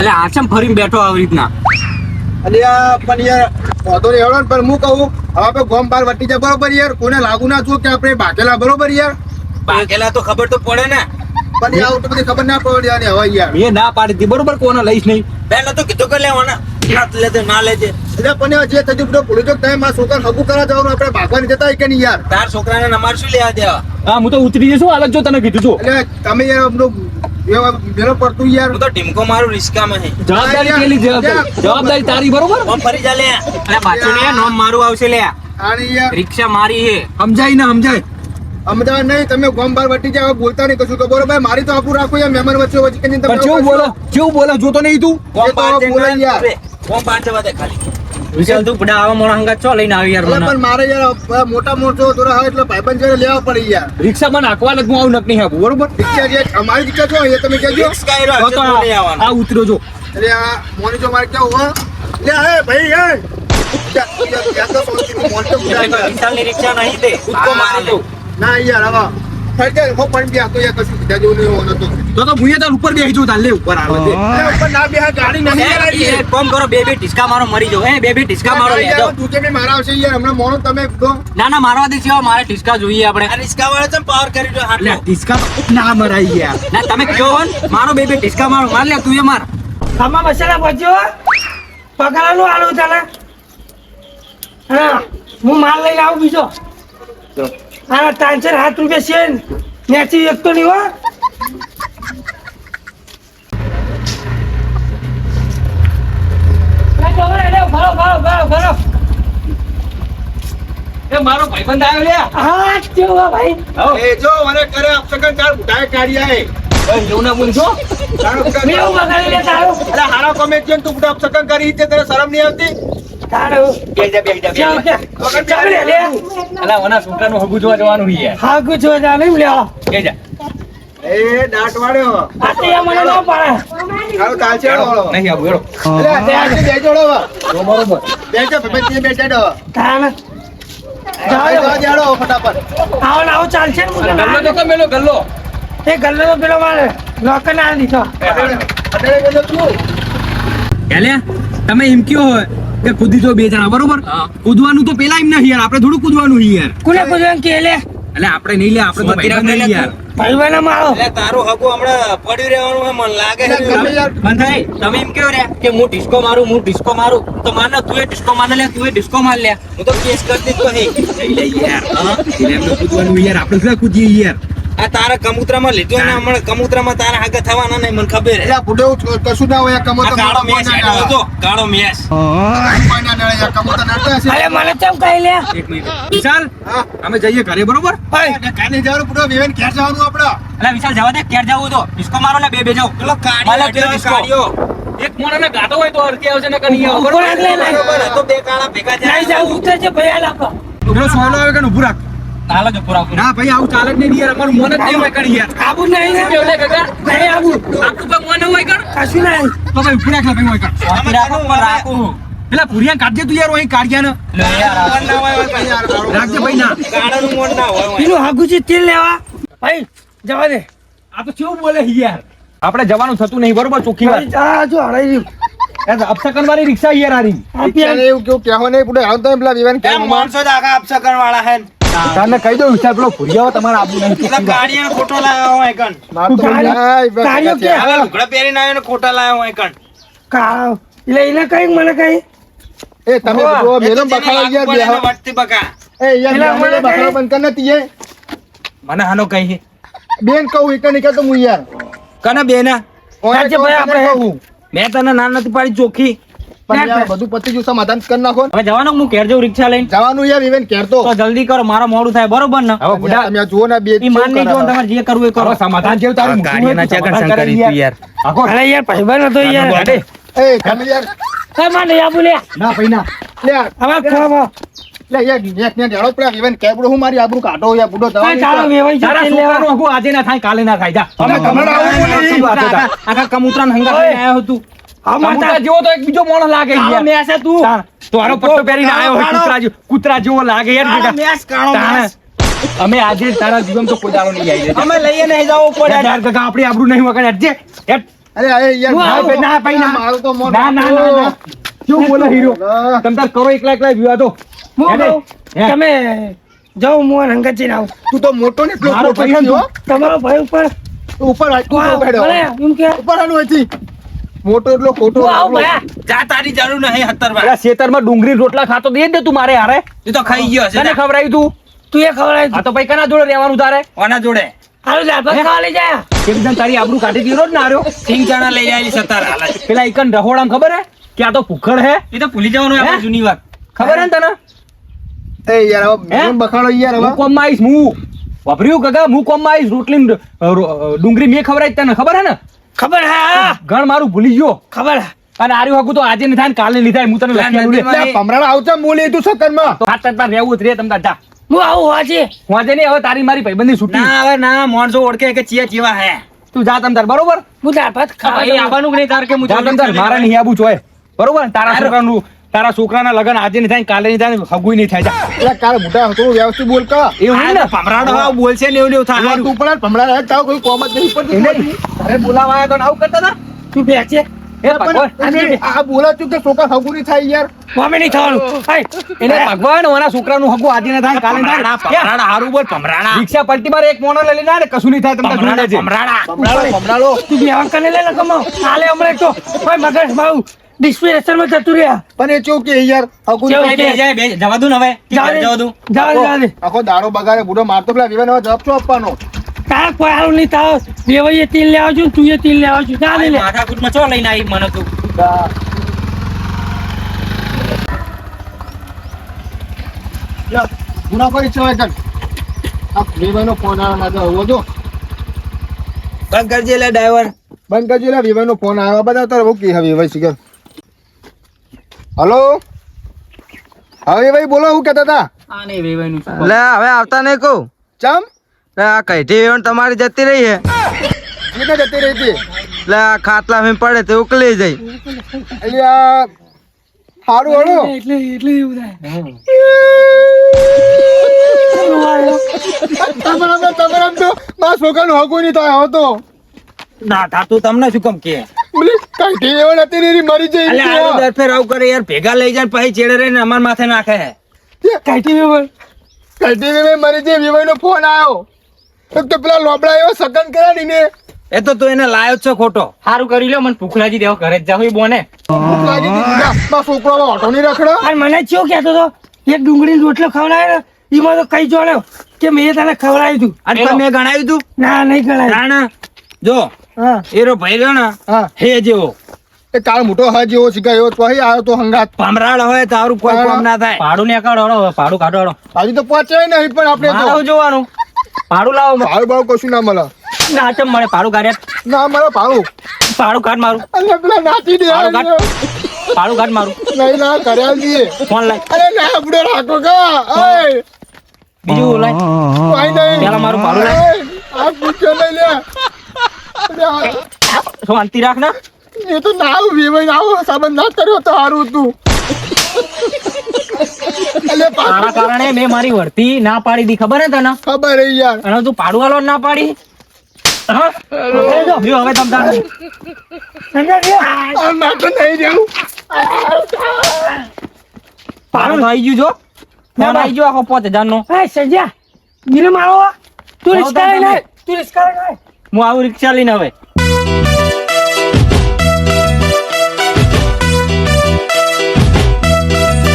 એટલે આચમ ફરીને બેઠો આવી રીતના. અને આ પણ યાર વાંધો નહીં હેડો પણ હું કહું હવે આપણે ગોમ બાર વટી જાય બરોબર યાર? કોને લાગુ ના છું કે આપણે ભાગેલા બરોબર યાર? બાકેલા તો ખબર તો પડે ને. પણ યાર તો બધી ખબર ના પડે યાર હવે યાર. એ ના પાડી હતી બરોબર કોને લઈશ નહીં. પહેલા તો કીધું કે લેવાના. ના લેજે ના લેજે. એટલે પણ જે થયું બધું ભૂલી જો તમે મારા છોકરા હગું કરવા જવાનું આપણે ભાગવાની જતા હોય કે નહીં યાર? તાર છોકરાને અમાર શું લેવા દેવા. હા હું તો ઉતરી જઈશું હાલત જો તને કીધું છું એટલે તમે યાર મેળો પડતું યાર. તો ટીમકો મારું રિસ્કામાં હે. જવાબદારી પેલી જવાબદારી. જવાબદારી તારી બરોબર? ઓમ ફરી જા લે. અરે પાછું લે નોમ મારું આવશે લે. આણી યાર. રિક્ષા મારી હે. સમજાય ને સમજાય. અમદાવાદ નહીં તમે ગોમ બાર વટી જાવ બોલતા નહીં કશું તો બરોબર મારી તો આપું રાખો યાર મહેમાન વચ્ચે વચ્ચે કે તમે કેવું બોલો કેવું બોલો જોતો નહીં તું. ગોમ બાર તો બોલાય યાર. ગોમ બાર જવા દે ખાલી. વિશાલ તું પડા આવા મોણા હંગા ચો લઈને આવી યાર મને. પણ મારે યાર મોટા મોટો દોરા હોય એટલે ભાઈબંધ જોડે લેવા પડી યાર. રિક્ષામાં નાખવા લગ હું આવું નક નહીં આવું બરોબર? રિક્ષા જે અમારી રિક્ષા છો એ તમે કહેજો. રિક્ષા. આ ઉતરો જો. એટલે આ મોની જો મારે કેવું હો લે હે ભાઈ હે. રિક્ષા નહીં દે. મારી દઉં ના યાર હવે થઈ હો પણ બી આ તો કશું કીધા જેવું નહીં હોવાનું. હતું. તો તો ભૂયે તાર ઉપર બેસી જવું તાર લે ઉપર આવે છે ઉપર ના બેહા ગાડી નહીં યાર એક. કોમ કરો બે બે ઢીસકા મારો મરી જાઓ. એ બે બે ઢીસકા મારો ગાડી લેજો તું કે મારા આવશે યાર? હમણાં મોણો તમે તો ના ના મારવા દે છે મારે ઢીસકા જોઈએ આપણે. આ ઢીસકા વાળા છે પાવર કરી દો હાટલે ડિસ્કા ના મરાઈ યાર. ના તમે કયો હો મારો બે બે ઢીસકા મારો. માર લે તું એ માર. આમાં મસાલા ભજ્યો પગારાનું આલું ચાલે. હા હું માલ લઈને આવું બીજો. હા ત્રણસો હાથ સાત રૂપિયા છે ત્યાંથી એક તો નહીં હો. મારો ભાઈબંધ આવ્યો લે હા, કેવું ભાઈ? એ જો મને કરે અપસકન ચાર બુઢાએ કાઢ્યા હે એવું ના તારો મેં એવું બગાડી લે તારું. અરે હારા કોમે તું બુઢા અપસકન કરી છે તને શરમ નહીં આવતી? ચાલશે તે ગલ્લો તો ગલ્લો એ ગલ્લો પેલો મારે લોકર ના દીધો તમે એમ કયો હોય કે કૂદી તો બે જણા બરોબર? કૂદવાનું તો પેલા એમ નહીં યાર આપણે થોડું કૂદવાનું યાર કુલે કુલે કે લે? એટલે આપણે નહીં લે આપણે તો ભાઈબંધ નહીં યાર ભાઈબંધ મારો એટલે તારો હગું હમણાં પડ્યું રહેવાનું હે, મને લાગે છે. બંધાઈ, તમે એમ કેવો રે કે હું ડિસ્કો મારું હું ડિસ્કો મારું. તો માને તું એ ડિસ્કો માને લે તું એ ડિસ્કો માર લે. હું તો કેસ કરી દીધો હે લે યાર. એટલે એમને કૂદવાનું યાર આપણે શું કૂદીએ યાર આ તારા કમૂતરામાં લીધું ને હમણાં કમૂતરામાં તારા આગળ થવાના નહીં મને ખબર એટલે હે કશું ના હોય આ કમો આ તો કાળો મેસ. હતો કાળો મેસ. અરે મને કેમ કહી લે? એક મિનિટ. વિશાલ હા. અમે જઈએ ઘરે બરોબર? કાલે જવાનું બુઢો વિવેન ઘેર જવાનું આપણે એટલે વિશાલ જવા દે ક્યારે જવું તો. ડિસ્કો મારો ને બે બે જાવ પેલો ડિસ્કો. એક મોણાને ગાતો હોય તો અરકે આવશે ને. કની. બરોબર તો બે કાળા ભેગા નહીં જાય જાવ ઉતરે છે ભાઈ હાલ પેલો સોયલો આવે કે ઊભું રાખ. જો પૂરા પૂરા. ના ભાઈ આવું ચાલે જ નહીં યાર અમારું મન જ નહીં હોય કણ યાર. આબુ નહીં ને? કેવું લે કાકા? નહીં આબુ આપણું પગ મન હોય કણ? કશું નહીં. તો ભાઈ રાખ લે ભાઈ હોય કણ? રાખો પણ રાખું. પેલા ભુરિયા કાઢજે તું યાર અહીં કાઢ્યા ને. રાખજે ભાઈ ના. કાળાનું મન ના હોય પેલું હાગુજી તેલ લેવા. ભાઈ જવા દે. આ તો કેવું બોલે યાર? આપણે જવાનું થતું નહીં બરોબર ચોખ્ખી વાત. આ જો હરાઈ રહ્યું. અપસકન વાળી રિક્ષા યાર આરી આ રહી એવું કેવું કહેવા નહીં બુઢો હાલ તો પેલા વિવાન માણસો જ આખા અપસકન વાળા હે તારને કહી દઉં વિશાલ પેલો ભુરિયા તમારે આબુ નહીં પેલા ગાડીનો ખોટો લાવ્યો હોય કણ માર તો ગાડી- હા, એ બસ ગાડીઓ છે. ક્યાં? હવે લુગડા પહેરીને આવ્યો ને ખોટા લાવ્યો હોય કણ કા એટલે એને કઈ મને કઈ? એ તમે જો મેલમ બખાડો યાર પડે વટતી બકા. એ યાર મને બખાડો બંધ કર નથી એ. મને હાનો કહી છે? બેન કહું એક નીકળ તો હું યાર. કને બેના? ઓય ભાઈ તને આપણે- કહું. મેં તને ના નથી પાડી ચોખ્ખી પણ બધું પતી ગયું સમાધાન કરી નાખો હવે જવાનું હું ઘેર જઉં રિક્ષા લઈને? જવાનું યાર વિવેન ઘેર તો. તો જલ્દી કરો મારો મોડું થાય બરોબર ને? હવે બુઢા તમે જુઓ ને બે માન નહીં કેવું તમારે જે કરવું એ કરો. સમાધાન જેવું તારું? મૂકવું હોય તો સમાધાન યાર. અરે યાર ભાઈબંધ હતો યાર. એ તમે યાર. કઈ આબુ લે. ના ભાઈ ના. લે હવે ખાવા લે યાર નેક નેક હેડો પેલા વિવેન કે હું મારી આબરૂ કાઢો યાર બુડો દવા ચાલો વેવાઈ છે તારા તેલ લેવા છોકરાનું હગું આજે ના થાય કાલે ના થાય. જા. તમારે આવું બોલી. આખા કમૂતરાને હંગાત ઓય. હતું. હા જેવો તો એક બીજો મોણસ લાગે યાર મેસ તું. તાણ. પટ્ટો પહેરીને આવ્યો હોય કૂતરા જેવો કૂતરા જેવો લાગે યાર મેસ, કાળો અમે આજે તારા જીવન તો કોઈ દાડો નહીં આવી અમે લઈએ નહીં જવું પડે. યાર કાકા આપણી આબરૂ નહીં વગર જે અરે અરે યાર હું આવું. મારું- ના, ભાઈ, ના. મારું તો મોં ના, ના, ના, ના. શું બોલે હીરો? તમ તાર કરો એકલા એકલા વિવાદો? તમે જાઓ હું હંગત જઈને આવું. તું તો મોટો ને તમારો ભાઈ ઉપર. ઉપર. ઉપર ઉપર અહીંથી. મોટો એટલો ખોટો આવું ભયા. જા તારી જરૂર નહીં હત્તર પેલા ખેતરમાં ડુંગળી રોટલા ખાતો દે ને તું મારે હારે. તું તો ખાઈ ગયો છે તને ખવડાવી તું? તું એ ખવડાવી આ તો. ભાઈ કના જોડે રહેવાનું તારે? કોના જોડે? હાલો જા ભાઈ ખાવા લઈ જા. એકદમ તારી આબરૂ કાઢી દીધો ને આર્યો સિંગ ચણા લઈ આવેલી સત્તર હાલ. પેલા એકન રહોડામ ખબર હે? કે આ તો ભૂખડ હે. એ તો ભૂલી જવાનું હે? આપણે જૂની વાત. ખબર હે ને તને? એ યાર હવે હે? બખાડો યાર હવે. હું કોમમાં આવીશ હું. વાપર્યું કગા હું કોમમાં આવીશ. રોટલી ડુંગરી ડુંગળી મેં ખવડાવી તને ખબર હે ને? ખબર હે? ગણ મારું ભૂલી ગયો. ખબર હે? અને આર્યું હકું તો આજે નહીં થાય ને કાલે નહીં થાય હું તને લખી આવતા મૂળ તું સકનમાં તો હાથ તારમાં રહેવું રે તમ જા. હું આવું વાંચી હું નહીં હવે તારી મારી ભાઈબંધી છૂટી. ના હવે ના મોણસો ઓળખે કે ચિયા ચીવા હે. તું જા તમ તાર બરોબર? હું તાર ભાત ખાવા. આવવાનું નહીં તાર કે હું જા તમ તાર મારા નહીં આબુ ચોય બરોબર? તારા. છોકરાનું તારા છોકરાના લગન આજે નહીં થાય કાલે નહીં થાય ને હગુય નહીં થાય. જા. એટલે કાલે મોટા થોડું વ્યવસ્થિત બોલ કા એવું ને? ભમરાડો હવે બોલશે ને એવું એવું થાય. તું પણ ભમરાડા હે, તાવ કોઈ કોમ જ નહીં પડતી. નહીં. અરે બોલાવા આવ્યા તો આવું કરતા હતા? તું બેચે એ ભગવાન પણ એને આ બોલાતું કે છોકરા હગું નહીં થાય યાર. કોમે નહીં થવાનું. હાય. ભગવાન ઓના છોકરાનું હગું આજે નહીં થાય કાલે થાય. ભમરાડા હારું બોલ ભમરાડા. રિક્ષા પલટી મારે એક મોનો લઈ લઈને કશું નહીં થાય તમને જોઈ ભમરાડા ભમરાડા ભમરાડો ભમરાડો. તું બેવા કને લે કમાવ. હાલે હમણાં તો. મગજ મારું. ડિસ્પ્લેશનમાં જતું રહ્યા. પણ એ ચોક કે યાર બે જવા દઉં ને હવે. જવા દઉં જા દે, આખો દારો બગાડે બુડો મારતો પેલા વિવાન હવે જવાબ શું આપવાનો? તારા કોઈ હારું નહીં થાવ. દેવાઈએ તેલ લેવા છું તું એ તેલ લેવા છું જા દે લે. માથાકૂટમાં ચો લઈને આવી મને તું? ગુના કરી છે કર આ વિવાનો ફોન આવ્યો મારે હવે જો. બંધ કરજે લે ડ્રાઈવર. બંધ કરજે લે વિવાનો ફોન આવ્યો. બધા તારે બહુ કી હવે ભાઈ શીખર. હલો? હવે ભાઈ બોલો હું કહેતા હતા? એટલે હવે આવતા નહીં કહું. ચમ? લે આ કઈથી વેવણ તમારી જતી રહી હે કેટલે જતી રહી હતી. લે આ ખાટલા મેં પડે તે ઉકલી જઈ આ સારું હળો એટલે એટલે એવું થાય. તમારા તો મારા છોકરાનું નહીં થાય હતો તો ના થાતું તમને શું કેમ કે પેલી કાંઠી નથી રહી, મરી જઈ અલે આનું દર ફેર આવું કરે યાર ભેગા લઈ જાય પછી ચેડે રહીને અમાર માથે નાખે કાઢી વેવણ કાંઠી એવા મરી જઈ વિવાનો ફોન આવ્યો તો પેલા લોબડા એવા સગન કરાવી ને એ તો તું એને લાયો છો ખોટો. સારું કરી લો મને ભૂખ લાગી દેવો ઘરે જ જાવ બોને. ભૂખ લાગી હતી. જા, છોકરો ઓટો નહીં રખડો. અને મને ચો કહેતો હતો? એક ડુંગળી રોટલો ખવડાવ્યો એમાં તો કઈ જોડ્યો? કે મેં તને ખવડાવ્યું તું? અને મેં ગણાવ્યું તું? ના નહીં ગણાય. જો. એરો ભાઈ રહ્યો ને હે. જેવો. એ કાળ મોટો હા જેવો શીખાય એવો તો અહીં આવ્યો તો હંગાત. ભમરાળ હોય તારું કોઈ કામ ના થાય. ભાડું ને કાઢો ભાડું કાઢો હજી તો પહોંચે નહીં પણ આપણે જોવાનું. ભાડું લાવો ભાડું ભાડું કશું ના મળે. ના ચમ મળે ભાડું કાઢ્યા ના મળે ભાડું. ભાડું કાઢ મારું. અલ્યા પેલા નાચી દે ભાડું કાઢ. મારું. નહીં ના કર્યા દઈએ ફોન લાય. અરે ના આપણે રાખો કા બીજું લાય. કોઈ નહીં. પેલા મારું ભાડું લાય. આ પૂછ્યો નહીં લે. શાંતિ રાખ ના? એ તો ના વિવાહ આવો સાબન ના કર્યો તો સારું હતું. તારા કારણે મેં મારી વર્તી ના પાડી દી ખબર હે તને? ખબર હે યાર. અને તું ભાડું વાળો ના પાડી? હવે તમ તાર. આ નાટો નહીં રહેવું ભાડું તો આઈ ગયું જો. ફોન આઈ ગયો આખો પાંચ હજાર નો મારો તું રિસ્કા. તું રિસ્કા. હું આવું રિક્ષા લઈને હવે.